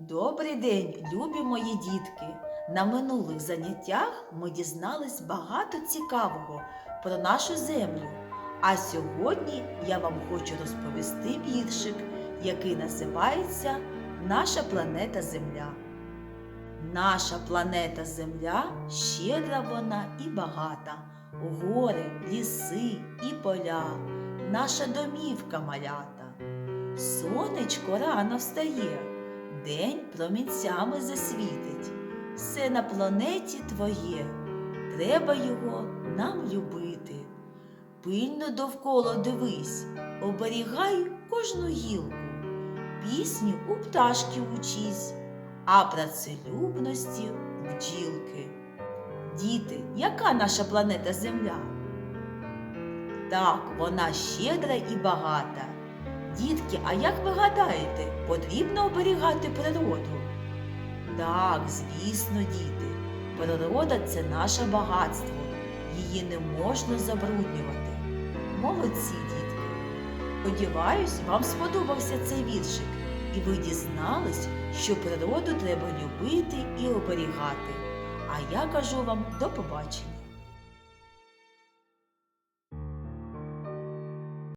Добрий день, любі мої дітки! На минулих заняттях ми дізнались багато цікавого про нашу землю. А сьогодні я вам хочу розповісти віршик, який називається Наша планета Земля. Наша планета Земля щедра вона і багата. Гори, ліси і поля, наша домівка малята. Сонечко рано встає, день промінцями засвітить. Все на планеті твоє, треба його нам любити. Пильно довкола дивись, оберігай кожну гілку, пісню у пташки учись, а працелюбності в бджілки. Діти, яка наша планета Земля? Так, вона щедра і багата. Дітки, а як ви гадаєте, потрібно оберігати природу? Так, звісно, діти. Природа це наше багатство. Її не можна забруднювати. Молодці, дітки. Сподіваюсь, вам сподобався цей віршик, і ви дізнались, що природу треба любити і оберігати. А я кажу вам до побачення.